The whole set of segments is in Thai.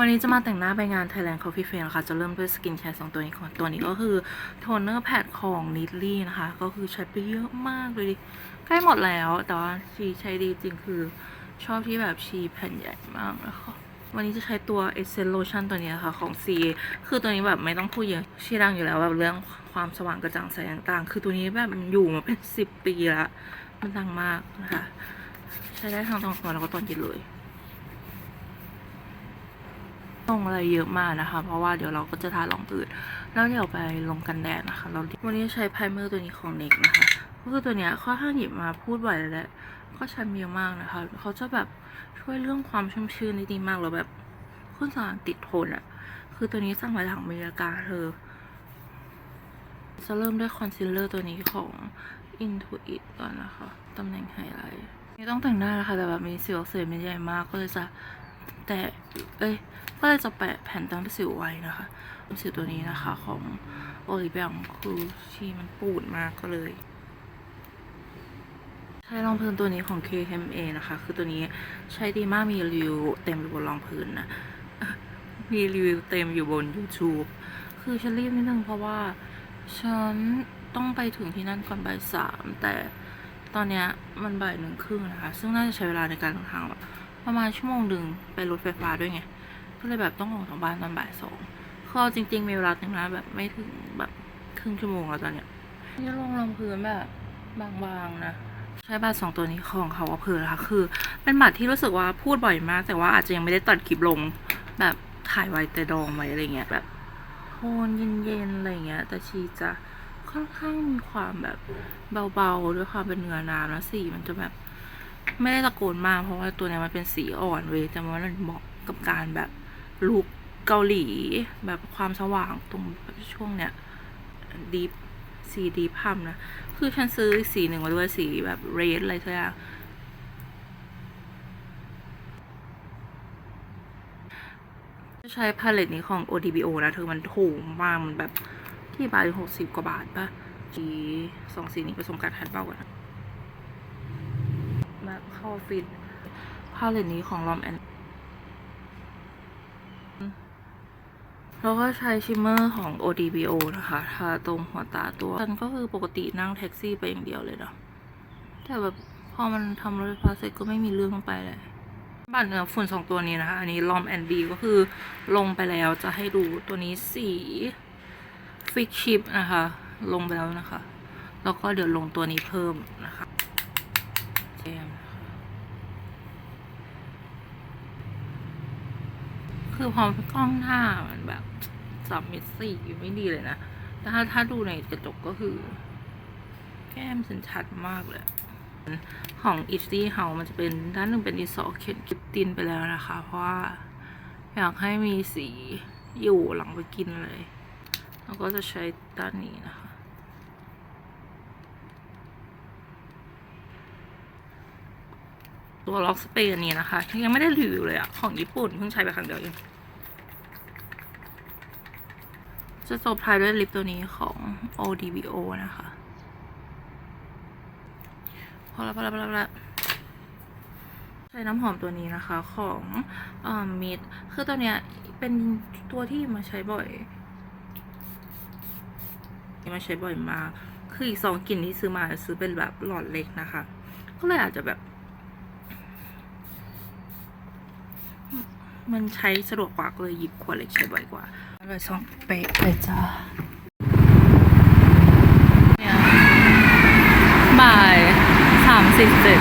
วันนี้จะมาแต่งหน้าไปงาน Thailand Coffee Fair นะคะ จะเริ่มด้วยสกินแคร์สองตัวนี้ก่อน ตัวนี้ก็คือโทนเนอร์แพดของ n i t l y นะคะ ก็คือใช้ไปเยอะมากเลยดิ ใกล้หมดแล้ว แต่ว่าชีใช้ดีจริงคือชอบที่แบบชีแผ่นใหญ่มากแล้วก็วันนี้จะใช้ตัว Essence Lotion ตัวนี้นะคะของ C คือตัวนี้แบบไม่ต้องพูดเยอะชีดังอยู่แล้วแบบเรื่องความสว่างกระจ่างใสต่างๆ คือตัวนี้แบบมันอยู่มาเป็นสิบปีล้วมันดังมากนะคะ ใช้ได้ทั้งตอนกลางวันแล้วก็ตอนเย็นเลย ลงอะไรเยอะมากนะคะ เพราะว่าเดี๋ยวเราก็จะทารองพื้นแล้วเดี๋ยวไปลงกันแดดนะคะ เราวันนี้ใช้ไพรเมอร์ตัวนี้ของเน็กนะคะก็คือตัวเนี้ยค่อนข้างหยิบมาพูดบ่อยเลยแหละก็ใช้เยอะมากนะคะ เขาจะแบบช่วยเรื่องความชุ่มชื้นได้ดีมากแล้วแบบคุณสารติดทนอะคือตัวนี้สั่งมาจากอเมริกาเธอจะเริ่มด้วยคอนซีลเลอร์ตัวนี้ของ Intuit ก่อนนะคะ ตำแหน่งไฮไลท์ไม่ต้องแต่งหน้านะคะ แต่แบบมีสิวอักเสบไม่ใหญ่มากก็เลยจะ แต่เอ้ยก็เลยจะแปะแผ่นตั้งสิวไว้นะคะสิวตัวนี้นะคะ ของโอลิเบียมคือชีมันปูดมากก็เลยใช้รองพื้นตัวนี้ของ KMA นะคะ คือตัวนี้ใช้ดีมากมีรีวิวเต็มอยู่บนรองพื้นนะ มีรีวิวเต็มอยู่บน YouTube คือฉันรีบนิดนึงเพราะว่า ฉันต้องไปถึงที่นั่นก่อนบ่ายสามแต่ตอนเนี้ยมันบ่ายหนึ่งครึ่งนะคะ ซึ่งน่าจะใช้เวลาในการเดินทางแบบ ประมาณชั่วโมงหนึ่งไปรถไฟฟ้าด้วยไง ก็เลยแบบต้องออกจากบ้านตอนบ่ายสองคือจริง ๆ มีเวลาแต่งน้าแบบไม่ถึงแบบครึ่งชั่วโมงแล้วตอนเนี้ยนี่ลงรองพื้นแบบบางๆนะใช้บัตรสองตัวนี้ของเขาว่าเพื่อนะคะคือ เป็นบัตรที่รู้สึกว่าพูดบ่อยมาก แต่ว่าอาจจะยังไม่ได้ตัดคลิปลง แบบถ่ายไว้แต่ดองไว้อะไรเงี้ยแบบโทนเย็นๆอะไรเงี้ย แต่ชีจะค่อนข้างมีความแบบเบาๆด้วยความเป็นเนื้อน้ำแล้วสีมันจะแบบ ไม่ได้ตะโกนมากเพราะว่าตัวเนี้ยมันเป็นสีอ่อนเว้ยแต่ว่ามันเหมาะกับการแบบลุคเกาหลี แบบความสว่างตรงแบบช่วงเนี้ยดีฟสีดีพัมนะ คือฉันซื้อสีหนึ่งมาด้วยสีแบบเรดอะไรสักอย่างจะใช้พาเลตนี้ของ ODBO นะเธอมันถูกมาก มันแบบที่บาทหกสิบกว่าบาทปะสีสองสีนี้ผสมกันทันเป้ากัน นะแบบเข้าฟิตพาเลตนี้ของลอมแอนแล้วก็ใช้ชิมเมอร์ของ ODBO นะคะทาตรงหัวตาตัวฉันก็คือปกตินั่งแท็กซี่ไปอย่างเดียวเลยเนาะแต่แบบพอมันทำรถไฟฟ้าเสร็จก็ไม่มีเรื่องไปเลยบัตรเนื้อฝุ่นสองตัวนี้นะคะ อันนี้ลอมแอนดีก็คือลงไปแล้วจะให้ดูตัวนี้สีฟิกชิปนะคะ ลงไปแล้วนะคะ แล้วก็เดี๋ยวลงตัวนี้เพิ่มนะคะแจมนะคะ คือพอกล้องหน้ามันแบบสับมิดสี่ไม่ดีเลยนะแต่ถ้าถ้าดูในกระจกก็คือ แก้มฉันชัดมากเลย ของอิ z ี h เฮามันจะเป็นด้านหนึ่งเป็นดินสอเขียนกิปตินไปแล้วนะคะ เพราะว่าอยากให้มีสีอยู่หลังไปกินเลย แล้วก็จะใช้ด้านนี้นะคะ ตัวล็อกสเปรย์นี้นะคะ ยังไม่ได้รีวิวเลยอะของญี่ปุ่นเพิ่งใช้ไปครั้งเดียวเองจะจบท้ายด้วยลิปตัวนี้ของ ODBO นะคะพอละพอละพอละพอละใช้น้ำหอมตัวนี้นะคะของอมิดคือตัวเนี้ยเป็นตัวที่มาใช้บ่อยมาใช้บ่อยมากคืออีกสองกลิ่นที่ซื้อมาซื้อเป็นแบบหลอดเล็กนะคะ ก็เลยอาจจะแบบ มันใช้สะดวกกว่าก็เลยหยิบขวดเล็กใช้บ่อยกว่าเลยสองเป๊ะเลยจ้าเนี่ยบ่ายสามสิบเจ็ด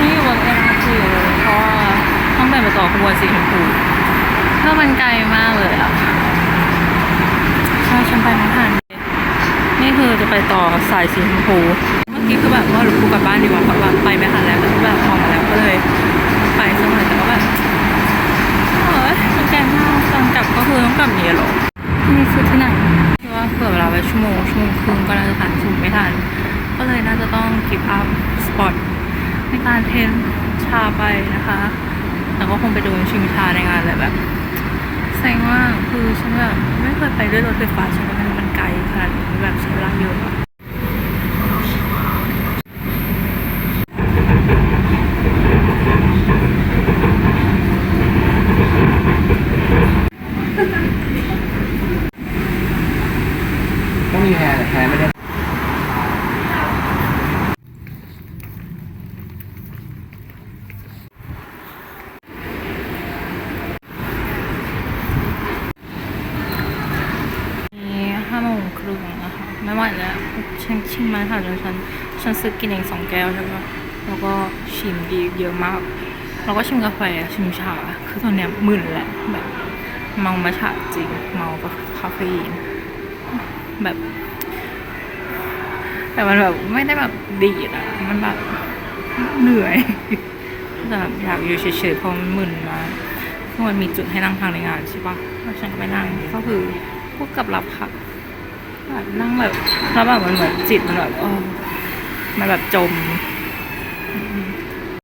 นี่อยู่บนเอ็มอาร์ทีเลยเพราะว่าต้องไปไปต่อขบวนสีชมพูเพื่อมันไกลมากเลยอะใช่ฉันไปไม่ทันนี่คือจะไปต่อสายสีชมพูเมื่อกี้คือแบบว่าหรือกูกลับบ้านดีกว่าเพราะว่าไปไม่ทันแล้วแต่ว่าแบบพอมาแล้วก็เลย ต้องกิฟต์อัพสปอตในการเทนชาไปนะคะ แต่ก็คงไปดูชิมชาในงานเละแบบเซ็งมากคือฉันแบบไม่เคยไปด้วยรถไฟฟ้าฉันก็ไม่รู้มันไกลขนาดนี้แบบใช้เวลาเยอะอะ ดแล้ว ฉันชิมมาถ่ายจนฉันฉันซื้อกินเองสองแก้วใช่ปะแล้วก็ชิมดีเยอะมาก แล้วก็ชิมกาแฟชิมชา คือตอนเนี้ยมึนแหละแบบเมามาฉาจริง เมากับคาเฟอีนแบบ แต่มันแบบไม่ได้แบบดีดอะมันแบบเหนื่อยแต่แบบอยากอยู่เฉยๆเพราะมันมึนมากคือมันมีจุดให้นั่งพักในงานใช่ปะแล้วฉันก็ไปนั่งก็คือพวกกับรับพัก แบบนั่งแบบแล้วแบบมันเหมือนจิตมันแบบเออมันแบบจม